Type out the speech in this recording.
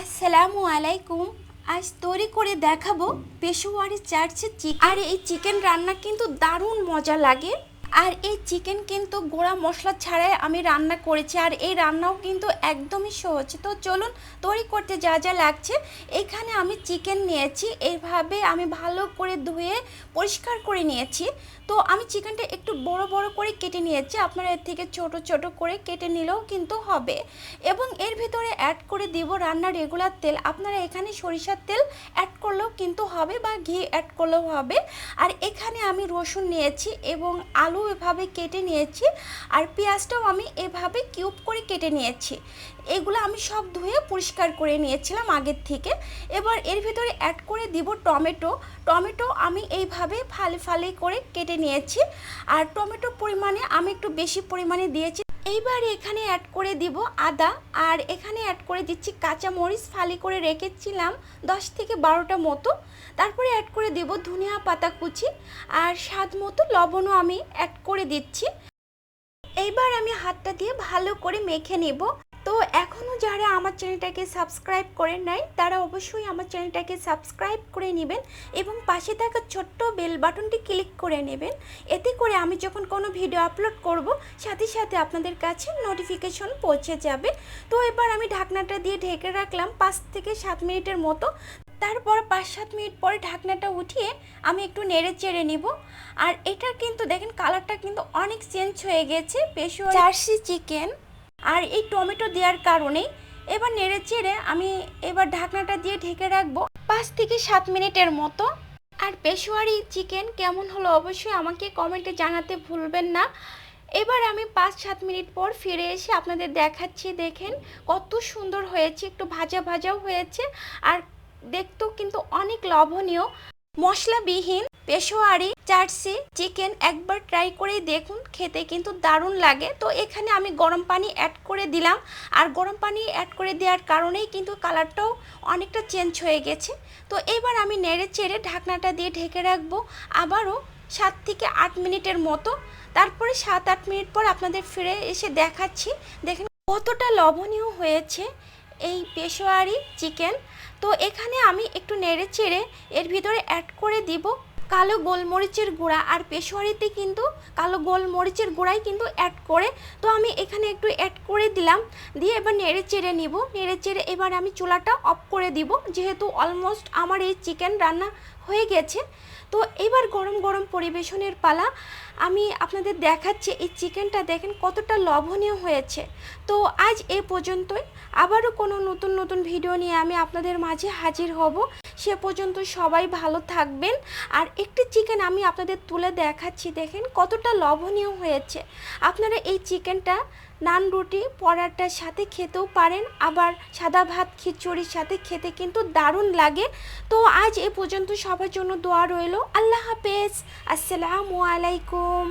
আসসালামু আলাইকুম। আজ তৈরি করে দেখাবো পেশোয়ারি চার্চের চিকেন আর এই চিকেন রান্না কিন্তু দারুণ মজা লাগে। আর এই চিকেন কিন্তু গোড়া মশলা ছাড়াই আমি রান্না করেছি, আর এই রান্নাও কিন্তু একদমই সহজ। তো চলুন তৈরি করতে যা যা লাগছে, এখানে আমি চিকেন নিয়েছি এইভাবে আমি ভালো করে ধুয়ে পরিষ্কার করে নিয়েছি। তো আমি চিকেনটা একটু বড় বড় করে কেটে নিয়েছি, আপনারা এর থেকে ছোট ছোট করে কেটে নিলেও কিন্তু হবে। এবং এর ভিতরে অ্যাড করে দিব রান্নার রেগুলার তেল, আপনারা এখানে সরিষার তেল অ্যাড করলেও কিন্তু হবে বা ঘি অ্যাড করলেও হবে। আর এখানে আমি রসুন নিয়েছি এবং আলু এভাবে কেটে নিয়েছি আর পেঁয়াজটাও আমি এভাবে কিউব করে কেটে নিয়েছি। এগুলো আমি সব ধুয়ে পরিষ্কার করে নিয়েছিলাম আগের থেকে। এবার এর ভিতরে অ্যাড করে দিব টমেটো। টমেটো আমি এইভাবে ফালে ফালে করে কেটে নিয়েছি। আর টমেটো পরিমাণে আমি একটু বেশি পরিমাণে দিয়েছি এইবার এখানে অ্যাড করে দিব আদা, আর এখানে অ্যাড করে দিচ্ছি কাঁচা মরিচ ফালি করে রেখেছিলাম দশ থেকে বারোটা মতো। তারপরে অ্যাড করে দেব ধনিয়া পাতা কুচি, আর স্বাদ মতো লবণও আমি অ্যাড করে দিচ্ছি। এইবার আমি হাতটা দিয়ে ভালো করে মেখে নেব। তো এখনও যারা আমার চ্যানেলটাকে সাবস্ক্রাইব করে নাই, তারা অবশ্যই আমার চ্যানেলটাকে সাবস্ক্রাইব করে নেবেন এবং পাশে থাকা ছোট্ট বেল বাটনটি ক্লিক করে নেবেন। এতে করে আমি যখন কোনো ভিডিও আপলোড করব, সাথে সাথে আপনাদের কাছে নোটিফিকেশন পৌঁছে যাবে। তো এবার আমি ঢাকনাটা দিয়ে ঢেকে রাখলাম পাঁচ থেকে সাত মিনিটের মতো। তারপর পাঁচ সাত মিনিট পরে ঢাকনাটা উঠিয়ে আমি একটু নেড়ে চেড়ে নিব। আর এটার কিন্তু দেখেন, কালারটা কিন্তু অনেক চেঞ্জ হয়ে গেছে পেশোয়া জার্সি চিকেন। আর এই টমেটো দেওয়ার কারণে এবার নেড়ে চেড়ে আমি এবার ঢাকনাটা দিয়ে ঢেকে রাখব পাঁচ থেকে সাত মিনিটের মতো। আর পেশোয়ারি চিকেন কেমন হলো অবশ্যই আমাকে কমেন্টে জানাতে ভুলবেন না। এবার আমি পাঁচ সাত মিনিট পর ফিরে এসে আপনাদের দেখাচ্ছি, দেখেন কত সুন্দর হয়েছে, একটু ভাজা ভাজাও হয়েছে। আর দেখতেও কিন্তু অনেক লোভনীয়। মশলাবিহীন পেশোয়ারি চার্সি চিকেন একবার ট্রাই করে দেখুন, খেতে কিন্তু দারুণ লাগে। তো এখানে আমি গরম পানি অ্যাড করে দিলাম। আর গরম পানি অ্যাড করে দেওয়ার কারণেই কিন্তু কালারটাও অনেকটা চেঞ্জ হয়ে গেছে। তো এবার আমি নেড়ে চেড়ে ঢাকনাটা দিয়ে ঢেকে রাখব আবারও সাত থেকে আট মিনিটের মতো। তারপরে সাত আট মিনিট পর আপনাদের ফিরে এসে দেখাচ্ছি। দেখেন কতটা লবণীয় হয়েছে এই পেশোয়ারি, চিকেন। তো এখানে আমি একটু নেড়ে চেড়ে এর ভিতরে অ্যাড করে দিব। কালো গোলমরিচের গুঁড়া আর পেশোয়ারিতে কিন্তু কালো গোলমরিচের গুঁড়াই কিন্তু অ্যাড করে। তো আমি এখানে একটু অ্যাড করে দিলাম। দিয়ে এবার নেড়ে চেড়ে নিব। নেড়ে চেড়ে এবার আমি চুলাটা অফ করে দিব। যেহেতু অলমোস্ট আমার এই চিকেন রান্না হয়ে গেছে। তো এবার গরম গরম পরিবেশনের পালা। আমি আপনাদের দেখাচ্ছি এই চিকেনটা দেখেন কতটা লোভনীয় হয়েছে। তো আজ এ পর্যন্তই। আবারও কোনো নতুন নতুন ভিডিও নিয়ে আমি আপনাদের মাঝে হাজির হব। সে পর্যন্ত সবাই ভালো থাকবেন। আর একটি চিকেন আমি আপনাদের তুলে দেখাচ্ছি দেখেন কতটা লোভনীয় হয়েছে। আপনারা এই চিকেনটা নান রুটি, পরাটার সাথে খেতেও পারেন, আবার সাদা ভাত, খিচুড়ির সাথে খেতে কিন্তু দারুণ লাগে। তো আজ এ পর্যন্ত সবার জন্য দোয়া রইল। আল্লাহ হাফেজ। আসসালামু আলাইকুম।